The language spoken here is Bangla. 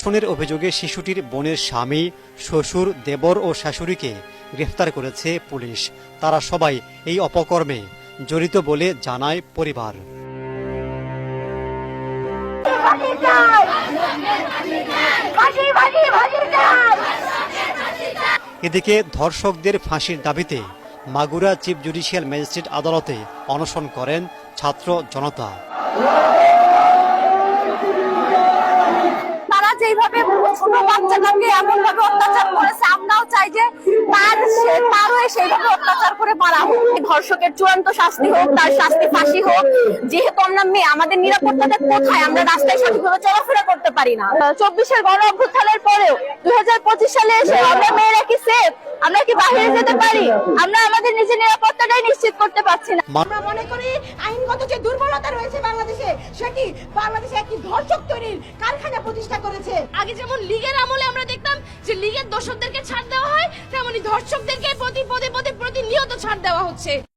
ধর্ষণের অভিযোগে শিশুটির বোনের স্বামী, শ্বশুর, দেবর ও শাশুড়িকে গ্রেফতার করেছে পুলিশ। তারা সবাই এই অপকর্মে জড়িত বলে জানায় পরিবার। এদিকে ধর্ষকদের ফাঁসির দাবিতে মাগুরা চিফ জুডিশিয়াল ম্যাজিস্ট্রেট আদালতে অনশন করেন ছাত্র জনতা। ছোট এমন ভাবে অত্যাচার করেছে, আমরাও চাই যে তার তারও সেইভাবে অত্যাচার করে হোক। ধর্ষকের চূড়ান্ত শাস্তি হোক, তার শাস্তি ফাঁসি হোক, যেহেতু আমরা মেয়ে, আমাদের নিরাপত্তাটা কোথায় আমরা রাস্তায় সঠিকভাবে চলাফেরা করতে পারি না? চব্বিশের গণ অভ্যুত্থানের পরেও দুই হাজার পঁচিশ সালে এসে আমরা মেয়েরা সেফ আমরা কি বাইরে যেতে পারি? আমরা আমাদের নিজের নিরাপত্তাটাই নিশ্চিত করতে পারছি না। আমরা মনে করি আইনগত যে দুর্বলতা রয়েছে বাংলাদেশে সেটি বাংলাদেশে একটি ধর্ষক তৈরির কারখানা প্রতিষ্ঠা করেছে? আগে যেমন লীগের আমলে আমরা দেখতাম যে লীগের দর্শকদেরকে ছাড় দেওয়া হয় তেমনি ধর্ষকদেরকে প্রতি পদে পদে প্রতিনিয়ত ছাড় দেওয়া হচ্ছে।